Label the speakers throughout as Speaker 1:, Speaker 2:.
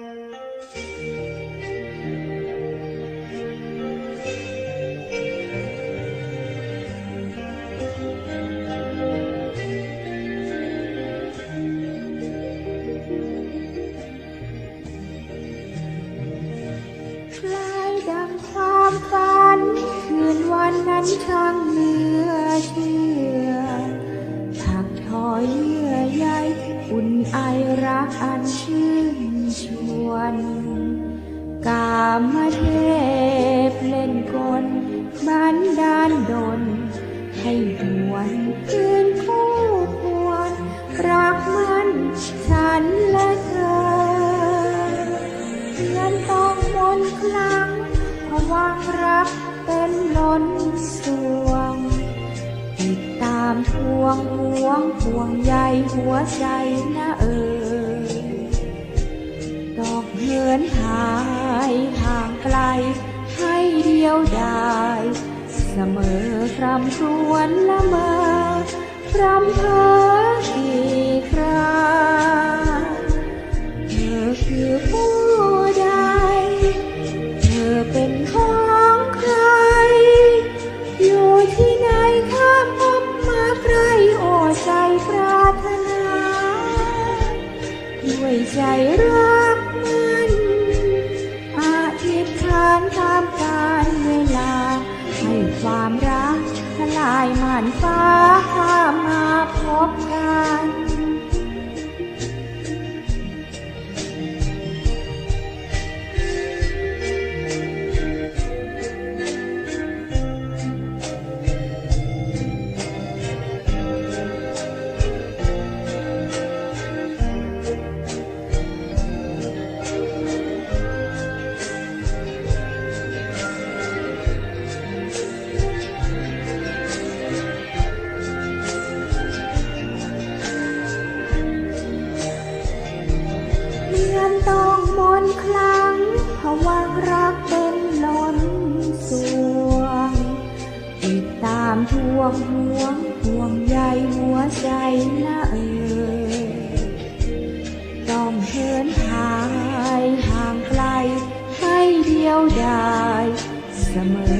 Speaker 1: คล้ายดังความฝัน คืนวันนั้นช่างเหลือามเทพเล่นกลบันดาลดน ให้หวนคืนคู่ควร รักมันฉันและเธอเงินต้องมนคลังพระวางรักเป็นล้นสวง ติดตามทวงห่วงห่วงใยหัวใจนะเออดอกเหินหา เดียวดายเสมอครำครวญละเมอพรำเพอกี่คราเธอคือผู้ใด เธอเป็นของใคร อยู่ที่ไหนข้ามพบมาใกล้โอ้ใจปรารถนา ด้วยใจรัก ความรักทลายม่านฟ้าข้ามมาพบกัน คลังเพราวะรักเป็นล้นสวง ติดตามทวงห่วงห่วงใยหัวใจนะเออต้องเหินทายห่างไกลให้เดียวดายเสมอ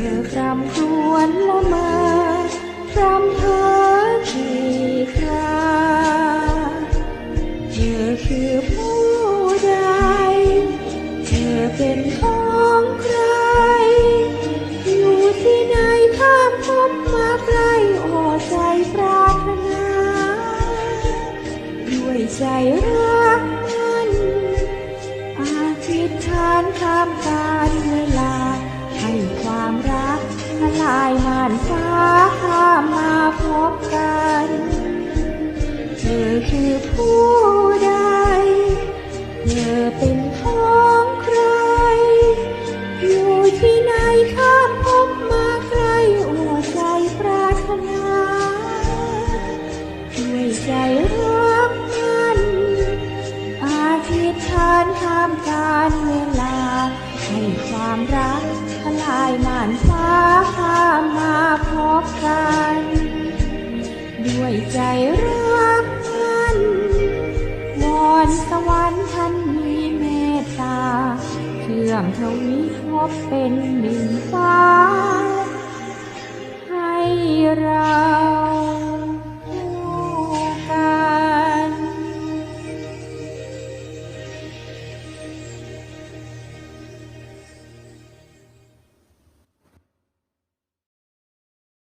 Speaker 1: รักมันอาทิตทานข้ามการเวลา ให้ความรักทลายม่านฟ้าข้ามมาพบกัน เธอคือผู้ใด การเวลา ให้ความรักทลายม่านฟ้าข้ามาพบกัน ด้วยใจรักมันวอนสวรรค์ท่านมีเมตตาเชื่อมทวีพบเป็นหนึ่งฟ้า ให้เรา